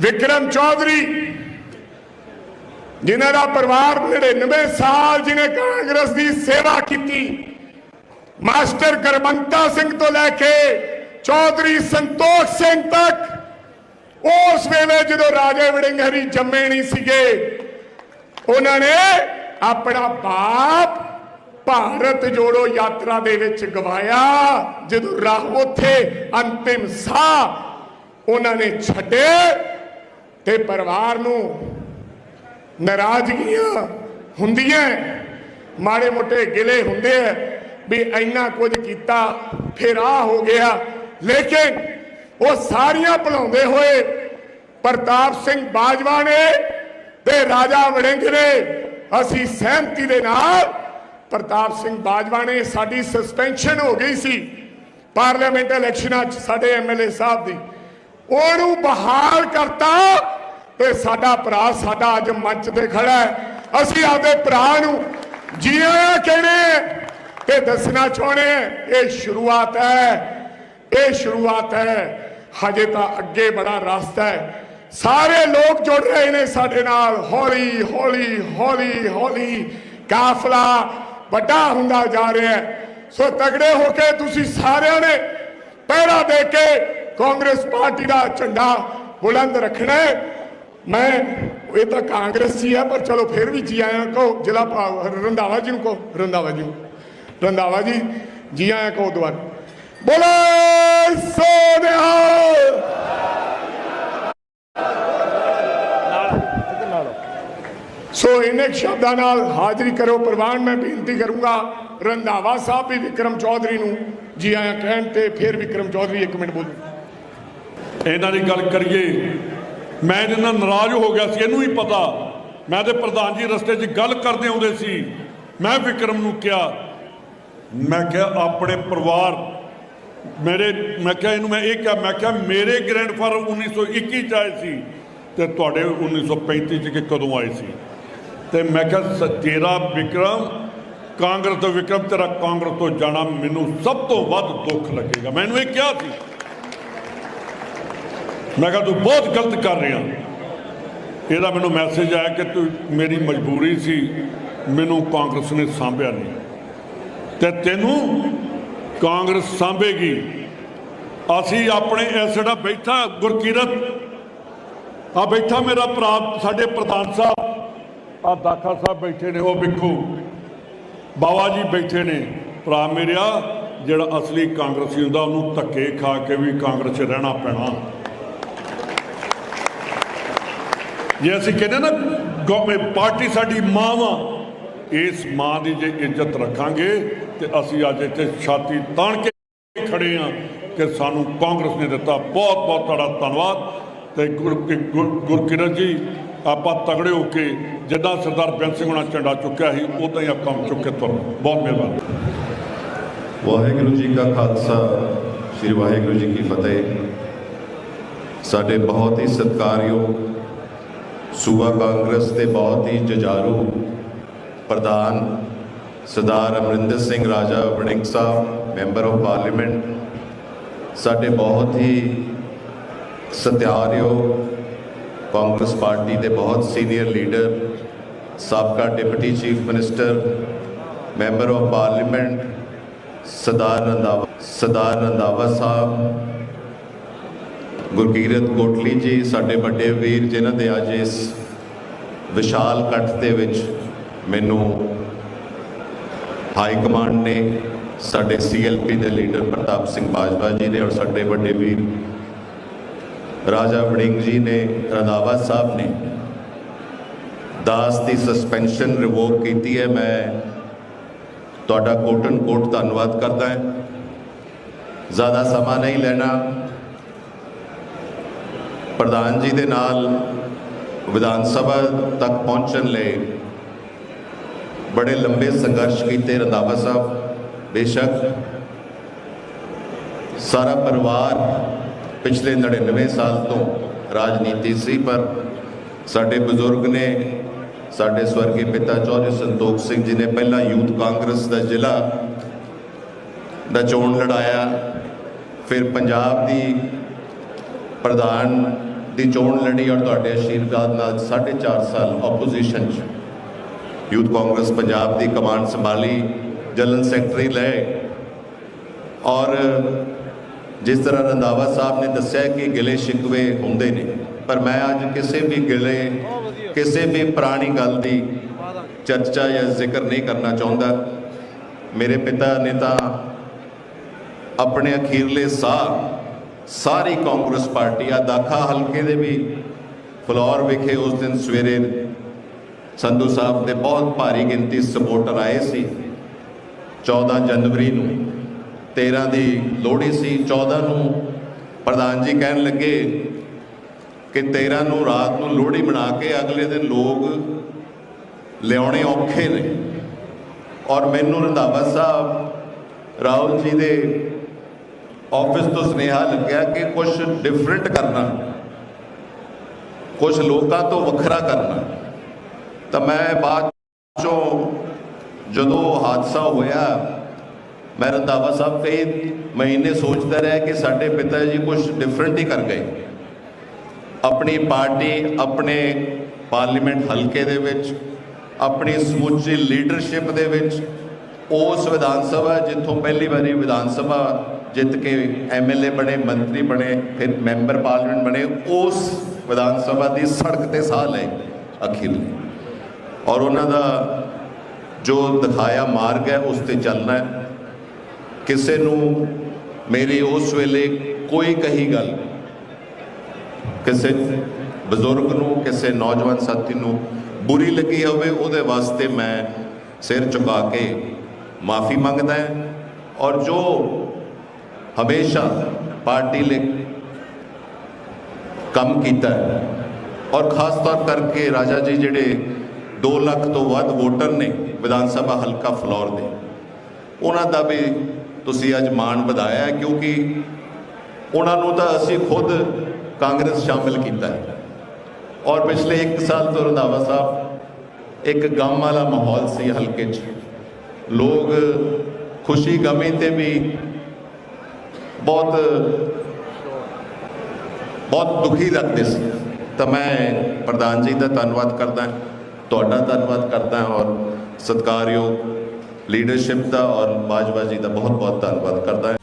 ਵਿਕਰਮ ਚੌਧਰੀ, ਜਿਨ੍ਹਾਂ ਦਾ ਪਰਿਵਾਰ 99 ਸਾਲ ਜਿਨੇ ਕਾਂਗਰਸ ਦੀ ਸੇਵਾ ਕੀਤੀ, ਮਾਸਟਰ ਕਰਮੰਤਾ ਸਿੰਘ ਤੋਂ ਲੈ ਕੇ ਚੌਧਰੀ ਸੰਤੋਖ ਸਿੰਘ ਤੱਕ, ਉਸ ਵੇਲੇ ਜਦੋਂ ਰਾਜੇ ਵੜਿੰਗ ਜੰਮੇ ਨਹੀਂ ਸੀਗੇ, ਉਹਨਾਂ ਨੇ ਆਪਣਾ ਬਾਪ ਭਾਰਤ ਜੋੜੋ ਯਾਤਰਾ ਦੇ ਵਿੱਚ ਗਵਾਇਆ। ਜਦੋਂ ਰਾਹ ਉੱਥੇ ਅੰਤਿਮ ਸਾਹ ਉਹਨਾਂ ਨੇ ਛੱਡੇ ਤੇ ਪਰਿਵਾਰ ਨੂੰ ਨਾਰਾਜ਼ਗੀਆਂ ਹੁੰਦੀਆਂ ਮਾੜੇ ਮੋਟੇ ਗਿਲੇ ਹੁੰਦੇ ਆ ਵੀ ਇੰਨਾ ਕੁਝ ਕੀਤਾ, ਫਿਰ ਆ ਹੋ ਗਿਆ। ਲੇਕਿਨ ਉਹ ਸਾਰੀਆਂ ਭੁਲਾਉਂਦੇ ਹੋਏ ਪ੍ਰਤਾਪ ਸਿੰਘ ਬਾਜਵਾ ਨੇ ਤੇ ਰਾਜਾ ਵੜਿੰਗ ਨੇ, ਅਸੀਂ ਸਹਿਮਤੀ ਦੇ ਨਾਲ ਪ੍ਰਤਾਪ ਸਿੰਘ ਬਾਜਵਾ ਨੇ ਸਾਡੀ ਸਸਪੈਂਸ਼ਨ ਹੋ ਗਈ ਸੀ ਪਾਰਲੀਮੈਂਟ ਇਲੈਕਸ਼ਨਾਂ 'ਚ ਸਾਡੇ ਐਮਐਲਏ ਸਾਹਿਬ ਦੀ। ਉਹਨੂੰ ਬਹਾਲ ਕਰਤਾ ਤੇ ਸਾਡਾ ਭਰਾ ਸਾਡਾ ਅੱਜ ਮੰਚ ਤੇ ਖੜਾ ਹੈ। ਅਸੀਂ ਆਪਦੇ ਭਰਾ ਨੂੰ ਜੀ ਕਹਿੰਦੇ ਤੇ ਦੱਸਣਾ ਚਾਹੁੰਦੇ ਇਹ ਸ਼ੁਰੂਆਤ ਹੈ। ਇਹ ਸ਼ੁਰੂਆਤ ਹੈ। ਹਜੇ ਤਾਂ ਅੱਗੇ ਬੜਾ ਰਸਤਾ ਹੈ। ਸਾਰੇ ਲੋਕ ਜੁੜ ਰਹੇ ਨੇ ਸਾਡੇ ਨਾਲ। ਹੌਲੀ ਹੌਲੀ ਹੌਲੀ ਹੌਲੀ ਕਾਫਲਾ ਵੱਡਾ ਹੁੰਦਾ ਜਾ ਰਿਹਾ ਹੈ। ਸੋ ਤਗੜੇ ਹੋ ਕੇ ਤੁਸੀਂ ਸਾਰਿਆਂ ਨੇ ਪਹਿਰਾ ਦੇ ਕੇ ਕਾਂਗਰਸ ਪਾਰਟੀ ਦਾ ਝੰਡਾ ਬੁਲੰਦ ਰੱਖਣਾ ਹੈ। ਮੈਂ ਇਹ ਤਾਂ ਕਾਂਗਰਸੀ ਹੈ ਪਰ ਚਲੋ ਫਿਰ ਵੀ ਜੀ ਆਇਆਂ ਕਹੋ ਜ਼ਿਲ੍ਹਾ ਰੰਧਾਵਾ ਜੀ ਨੂੰ ਕਹੋ, ਰੰਧਾਵਾ ਜੀ ਨੂੰ। ਰੰਧਾਵਾ ਜੀ ਜੀ ਆਇਆਂ ਕਹੋ ਦੁਬਾਰਾ। ਬੋਲੇ ਸੋਨਿਹਾਲ ਸੋ ਇਹਨੇ ਸ਼ਬਦਾਂ ਨਾਲ ਹਾਜ਼ਰੀ ਕਰੋ, ਪ੍ਰਵਾਨ ਮੈਂ ਬੇਨਤੀ ਕਰੂੰਗਾ, ਰੰਧਾਵਾ ਸਾਹਿਬ ਵੀ ਵਿਕਰਮ ਚੌਧਰੀ ਨੂੰ ਜੀ ਆਇਆਂ ਕਹਿਣ ਤੇ ਫਿਰ ਵਿਕਰਮ ਚੌਧਰੀ ਇੱਕ ਮਿੰਟ ਬੋਲੋ। ਇਹਨਾਂ ਦੀ ਗੱਲ ਕਰੀਏ ਮੈਂ ਇਹਦੇ ਨਾਲ ਨਾਰਾਜ਼ ਹੋ ਗਿਆ ਸੀ, ਇਹਨੂੰ ਹੀ ਪਤਾ। ਮੈਂ ਤੇ ਪ੍ਰਧਾਨ ਜੀ ਰਸਤੇ 'ਚ ਗੱਲ ਕਰਦੇ ਆਉਂਦੇ ਸੀ। ਮੈਂ ਵਿਕਰਮ ਨੂੰ ਕਿਹਾ, ਮੈਂ ਕਿਹਾ, ਆਪਣੇ ਪਰਿਵਾਰ ਮੇਰੇ, ਮੈਂ ਕਿਹਾ, ਇਹਨੂੰ ਮੈਂ ਇਹ ਕਿਹਾ, ਮੈਂ ਕਿਹਾ, ਮੇਰੇ ਗ੍ਰੈਂਡਫਾਦਰ 1921 ਚ ਆਏ ਸੀ ਤੇ ਤੁਹਾਡੇ 1935 ਚ ਕਿ ਕਦੋਂ ਆਏ ਸੀ? ਤੇ ਮੈਂ ਕਿਹਾ, ਸ- ਤੇਰਾ ਵਿਕਰਮ, ਕਾਂਗਰਸ ਤੋਂ ਵਿਕਰਮ, ਤੇਰਾ ਕਾਂਗਰਸ ਤੋਂ ਜਾਣਾ ਮੈਨੂੰ ਸਭ ਤੋਂ ਵੱਧ ਦੁੱਖ ਲੱਗੇਗਾ। ਮੈਨੂੰ ਇਹ ਕਿਹਾ ਸੀ। ਮੈਂ ਕਿਹਾ, ਤੂੰ ਬਹੁਤ ਗਲਤ ਕਰ ਰਿਹਾ। ਇਹਦਾ ਮੈਨੂੰ ਮੈਸੇਜ ਆਇਆ ਕਿ ਤੂੰ ਮੇਰੀ ਮਜਬੂਰੀ ਸੀ, ਮੈਨੂੰ ਕਾਂਗਰਸ ਨੇ ਸਾਂਭਿਆ ਨਹੀਂ। ਤੇ ਤੈਨੂੰ ਕਾਂਗਰਸ ਸਾਂਭੇਗੀ। ਅਸੀਂ ਆਪਣੇ ਇਸ ਜਿਹੜਾ ਬੈਠਾ ਗੁਰਕੀਰਤ, ਆ ਬੈਠਾ ਮੇਰਾ ਭਰਾ, ਸਾਡੇ ਪ੍ਰਧਾਨ ਸਾਹਿਬ, ਆ ਦਾਖਾ ਸਾਹਿਬ ਬੈਠੇ ਨੇ, ਉਹ ਵੇਖੋ। ਬਾਬਾ ਜੀ ਬੈਠੇ ਨੇ। ਭਰਾ ਮੇਰਿਆ, ਜਿਹੜਾ ਅਸਲੀ ਕਾਂਗਰਸੀ ਹੁੰਦਾ, ਉਹਨੂੰ ਧੱਕੇ ਖਾ ਕੇ ਵੀ ਕਾਂਗਰਸ 'ਚ ਰਹਿਣਾ ਪੈਣਾ। ਜੇ ਅਸੀਂ ਕਹਿੰਦੇ ਨਾ ਗੌਰਮੈਂਟ ਪਾਰਟੀ ਸਾਡੀ ਮਾਂ ਵਾ, ਇਸ ਮਾਂ ਦੀ ਜੇ ਇੱਜ਼ਤ ਰੱਖਾਂਗੇ ਤੇ ਅਸੀਂ ਅੱਜ ਇੱਥੇ ਛਾਤੀ ਤਾਣ ਕੇ ਖੜੇ ਆ ਕਿ ਸਾਨੂੰ ਕਾਂਗਰਸ ਨੇ ਦਿੱਤਾ ਬਹੁਤ ਬਹੁਤ ਤੁਹਾਡਾ ਧੰਨਵਾਦ। ਤੇ ਗੁਰ- ਗੁਰ- ਜੀ, ਆਪਾਂ ਤਗੜੇ ਹੋ ਕੇ ਜਿੱਦਾਂ ਸਰਦਾਰ ਬੇਅੰਤ ਸਿੰਘ ਹੋਣਾ ਝੰਡਾ ਚੁੱਕਿਆ ਸੀ, ਉਦਾਂ ਹੀ ਆਪਾਂ ਚੁੱਕ ਕੇ ਤੁਰ ਬਹੁਤ ਮਿਹਰਬਾਨੀ। ਵਾਹਿਗੁਰੂ ਜੀ ਕਾ ਖਾਲਸਾ, ਸ੍ਰੀ ਵਾਹਿਗੁਰੂ ਜੀ ਕੀ ਫਤਿਹ। ਸਾਡੇ ਬਹੁਤ ਹੀ ਸਤਿਕਾਰਯੋਗ ਸੂਬਾ ਕਾਂਗਰਸ ਦੇ ਬਹੁਤ ਹੀ ਜਜਾਰੂ ਪ੍ਰਧਾਨ Sardar Amarinder Singh Raja Warring Sahib, member of parliament, ਸਾਡੇ ਬਹੁਤ ਹੀ ਸਤਿਆਰਯੋਗ ਕਾਂਗਰਸ ਪਾਰਟੀ ਦੇ ਬਹੁਤ ਸੀਨੀਅਰ ਲੀਡਰ, ਸਾਬਕਾ deputy chief minister, member of parliament, Sardar Randhawa Sardar Randhawa Sahib Gurkirat Kotli ji, ਸਾਡੇ ਵੱਡੇ ਵੀਰ ਜਿਨ੍ਹਾਂ ਦੇ ਅੱਜ ਇਸ ਵਿਸ਼ਾਲ ਇਕੱਠ ਦੇ ਵਿੱਚ ਮੈਨੂੰ ਹਾਈ ਕਮਾਂਡ ਨੇ ਸਾਡੇ ਸੀਐਲਪੀ ਦੇ ਲੀਡਰ ਪ੍ਰਤਾਪ ਸਿੰਘ ਬਾਜਵਾ ਜੀ ਨੇ ਔਰ ਸਾਡੇ ਵੱਡੇ ਵੀਰ ਰਾਜਾ ਵੜਿੰਗ ਜੀ ਨੇ, ਰੰਧਾਵਾ ਸਾਹਿਬ ਨੇ ਦਾਸ ਦੀ ਸਸਪੈਂਸ਼ਨ ਰਿਵੋਕ ਕੀਤੀ ਹੈ। ਮੈਂ ਤੁਹਾਡਾ ਕੋਟਨ ਕੋਟ ਧੰਨਵਾਦ ਕਰਦਾ ਹਾਂ। ਜ਼ਿਆਦਾ ਸਮਾਂ ਨਹੀਂ ਲੈਣਾ। ਪ੍ਰਧਾਨ ਜੀ ਦੇ ਨਾਲ ਵਿਧਾਨ ਸਭਾ ਤੱਕ ਪਹੁੰਚਣ ਲਈ ਬੜੇ ਲੰਬੇ ਸੰਘਰਸ਼ ਕੀਤੇ ਰੰਧਾਵਾ ਸਾਹਿਬ, ਬੇਸ਼ੱਕ ਸਾਰਾ ਪਰਿਵਾਰ ਪਿਛਲੇ 99 ਸਾਲ ਤੋਂ ਰਾਜਨੀਤੀ ਸੀ, ਪਰ ਸਾਡੇ ਬਜ਼ੁਰਗ ਨੇ, ਸਾਡੇ ਸਵਰਗੀ ਪਿਤਾ ਚੌਧਰੀ ਸੰਤੋਖ ਸਿੰਘ ਜੀ ਨੇ ਪਹਿਲਾਂ ਯੂਥ ਕਾਂਗਰਸ ਦਾ ਜ਼ਿਲ੍ਹਾ ਦਾ ਚੋਣ ਲੜਾਇਆ, ਫਿਰ ਪੰਜਾਬ ਦੀ ਪ੍ਰਧਾਨ ਦੀ ਚੋਣ ਲੜੀ ਔਰ ਤੁਹਾਡੇ ਆਸ਼ੀਰਵਾਦ ਨਾਲ 4.5 ਸਾਲ ਆਪੋਜੀਸ਼ਨ 'ਚ। ਯੂਥ ਕਾਂਗਰਸ ਪੰਜਾਬ ਦੀ ਕਮਾਂਡ ਸੰਭਾਲੀ, ਜਨਰਲ ਸੈਕਟਰੀ ਲਏ। ਔਰ ਜਿਸ ਤਰ੍ਹਾਂ ਰੰਧਾਵਾ ਸਾਹਿਬ ਨੇ ਦੱਸਿਆ ਕਿ ਗਿਲੇ ਸ਼ਿਕਵੇ ਹੁੰਦੇ ਨੇ, ਪਰ ਮੈਂ ਅੱਜ ਕਿਸੇ ਵੀ ਗਿਲੇ, ਕਿਸੇ ਵੀ ਪੁਰਾਣੀ ਗੱਲ ਦੀ ਚਰਚਾ ਜਾਂ ਜ਼ਿਕਰ ਨਹੀਂ ਕਰਨਾ ਚਾਹੁੰਦਾ। ਮੇਰੇ ਪਿਤਾ ਨੇ ਤਾਂ ਆਪਣੇ ਅਖੀਰਲੇ ਸਾਹ ਸਾਰੀ ਕਾਂਗਰਸ ਪਾਰਟੀ ਆ, ਦਾਖਾ ਹਲਕੇ ਦੇ ਵੀ, ਫਲੋਰ ਵਿਖੇ ਉਸ ਦਿਨ ਸਵੇਰੇ ਸੰਧੂ ਸਾਹਿਬ ਦੇ ਬਹੁਤ ਭਾਰੀ ਗਿਣਤੀ ਸਪੋਰਟਰ ਆਏ ਸੀ। 14 ਜਨਵਰੀ ਨੂੰ 13 ਦੀ ਲੋਹੜੀ ਸੀ 14 ਨੂੰ ਪ੍ਰਧਾਨ ਜੀ ਕਹਿਣ ਲੱਗੇ ਕਿ 13 ਨੂੰ ਰਾਤ ਨੂੰ ਲੋਹੜੀ ਮਨਾ ਕੇ ਅਗਲੇ ਦਿਨ ਲੋਕ ਲਿਆਉਣੇ ਔਖੇ ਨੇ। ਔਰ ਮੈਨੂੰ ਰੰਧਾਵਾ ਸਾਹਿਬ, ਰਾਹੁਲ ਜੀ ਦੇ ਆਫਿਸ ਤੋਂ ਸੁਨੇਹਾ ਲੱਗਿਆ ਕਿ ਕੁਝ ਡਿਫਰੈਂਟ ਕਰਨਾ। ਕੁਝ ਲੋਕਾਂ ਤੋਂ ਵੱਖਰਾ ਕਰਨਾ। ਤਾਂ ਮੈਂ ਬਾਅਦ ਚੋਂ ਜਦੋਂ ਹਾਦਸਾ ਹੋਇਆ, ਮੈਂ ਰੰਧਾਵਾ ਸਾਹਿਬ ਕਈ ਮਹੀਨੇ ਸੋਚਦਾ ਰਿਹਾ ਕਿ ਸਾਡੇ ਪਿਤਾ ਜੀ ਕੁਝ ਡਿਫਰੈਂਟ ਹੀ ਕਰ ਗਏ। ਆਪਣੀ ਪਾਰਟੀ, ਆਪਣੇ ਪਾਰਲੀਮੈਂਟ ਹਲਕੇ ਦੇ ਵਿੱਚ, ਆਪਣੀ ਸਮੁੱਚੀ ਲੀਡਰਸ਼ਿਪ ਦੇ ਵਿੱਚ, ਉਸ ਵਿਧਾਨ ਸਭਾ ਜਿੱਥੋਂ ਪਹਿਲੀ ਵਾਰੀ ਵਿਧਾਨ ਸਭਾ ਜਿੱਤ ਕੇ ਐਮਐਲਏ ਬਣੇ, ਮੰਤਰੀ ਬਣੇ, ਫਿਰ ਮੈਂਬਰ ਪਾਰਲੀਮੈਂਟ ਬਣੇ, ਉਸ ਵਿਧਾਨ ਸਭਾ ਦੀ ਸੜਕ ਤੇ ਸਾਹ ਲਏ ਅਖੀਰਲੇ ਔਰ ਉਹਨਾਂ ਦਾ ਜੋ ਦਿਖਾਇਆ ਮਾਰਗ ਹੈ, ਉਸ ਤੇ ਚੱਲਣਾ ਹੈ। ਕਿਸੇ ਨੂੰ ਮੇਰੀ ਉਸ ਵੇਲੇ ਕੋਈ ਕਹੀ ਗੱਲ, ਕਿਸੇ ਬਜ਼ੁਰਗ ਨੂੰ, ਕਿਸੇ ਨੌਜਵਾਨ ਸਾਥੀ ਨੂੰ ਬੁਰੀ ਲੱਗੀ ਹੋਵੇ, ਉਹਦੇ ਵਾਸਤੇ ਮੈਂ ਸਿਰ ਝੁਕਾ ਕੇ ਮਾਫੀ ਮੰਗਦਾ ਔਰ ਜੋ ਹਮੇਸ਼ਾ ਪਾਰਟੀ ਲਈ ਕੰਮ ਕੀਤਾ ਔਰ ਖਾਸ ਤੌਰ ਕਰਕੇ ਰਾਜਾ ਜੀ ਜਿਹੜੇ 2 ਲੱਖ ਤੋਂ ਵੱਧ ਵੋਟਰ ਨੇ ਵਿਧਾਨ ਸਭਾ ਹਲਕਾ ਫਲੋਰ ਦੇ, ਉਹਨਾਂ ਦਾ ਵੀ ਤੁਸੀਂ ਅੱਜ ਮਾਣ ਵਧਾਇਆ ਹੈ ਕਿਉਂਕਿ ਉਹਨਾਂ ਨੂੰ ਤਾਂ ਅਸੀਂ ਖੁਦ ਕਾਂਗਰਸ ਸ਼ਾਮਿਲ ਕੀਤਾ ਹੈ। ਔਰ ਪਿਛਲੇ 1 ਸਾਲ ਤੋਂ ਰੰਧਾਵਾ ਸਾਹਿਬ ਇੱਕ ਗਮ ਵਾਲਾ ਮਾਹੌਲ ਸੀ ਹਲਕੇ 'ਚ। ਲੋਕ ਖੁਸ਼ੀ ਗਮੀ ਤੇ ਵੀ ਬਹੁਤ ਬਹੁਤ ਦੁਖੀ ਰੱਖਦੇ ਸੀ। ਤਾਂ ਮੈਂ ਪ੍ਰਧਾਨ ਜੀ ਦਾ ਧੰਨਵਾਦ ਕਰਦਾ, ਤੁਹਾਡਾ ਧੰਨਵਾਦ ਕਰਦਾ ਔਰ ਸਤਿਕਾਰਯੋਗ ਲੀਡਰਸ਼ਿਪ ਦਾ ਔਰ ਬਾਜਵਾ ਜੀ ਦਾ ਬਹੁਤ ਬਹੁਤ ਧੰਨਵਾਦ ਕਰਦਾ।